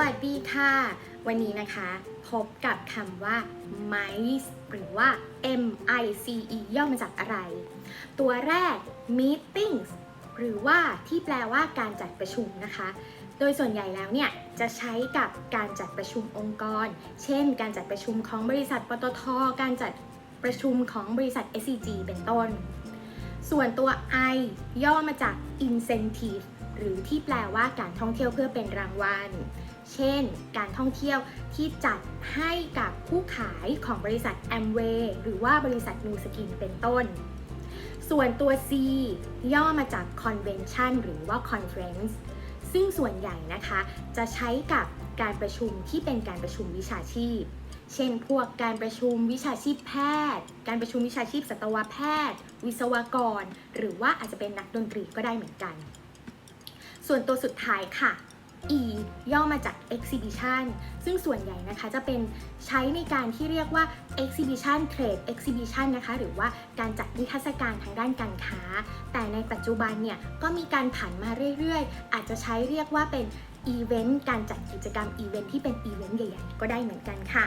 วัสดีค่ะ วันนี้นะคะพบกับคำว่า MICE หรือว่า M I C E ย่อมาจากอะไร ตัวแรก meetings หรือว่าที่แปลว่าการจัดประชุมนะคะ โดยส่วนใหญ่แล้วเนี่ยจะใช้กับการจัดประชุมองค์กร เช่น การจัดประชุมของบริษัทปตท การจัดประชุมของบริษัท SCG เป็นต้น ส่วนตัว I ย่อมาจาก incentive หรือที่แปลว่าการท่องเที่ยวเพื่อเป็นรางวัล เช่น การท่องเที่ยวที่จัดให้กับผู้ขายของบริษัท Amway หรือว่าบริษัท New Skin เป็นต้น ส่วนตัว C ย่อมาจาก convention หรือว่า conference ซึ่งส่วนใหญ่นะคะ จะใช้กับการประชุมที่เป็นการประชุมวิชาชีพ เช่น พวกการประชุมวิชาชีพแพทย์ การประชุมวิชาชีพสัตวแพทย์ วิศวกร หรือว่าอาจจะเป็นนักดนตรีก็ได้เหมือนกัน ส่วนตัวสุดท้ายค่ะ E ย่อมาจาก exhibition ซึ่งส่วนใหญ่นะคะจะเป็นใช้ในการที่เรียกว่า exhibition trade exhibition นะคะ หรือว่าการจัดนิทรรศการทางด้านการค้า แต่ในปัจจุบันเนี่ยก็มีการผันมาเรื่อยๆ อาจจะใช้เรียกว่าเป็นอีเวนต์การจัดกิจกรรมอีเวนต์ที่เป็นอีเวนต์ใหญ่ๆ ก็ได้เหมือนกันค่ะ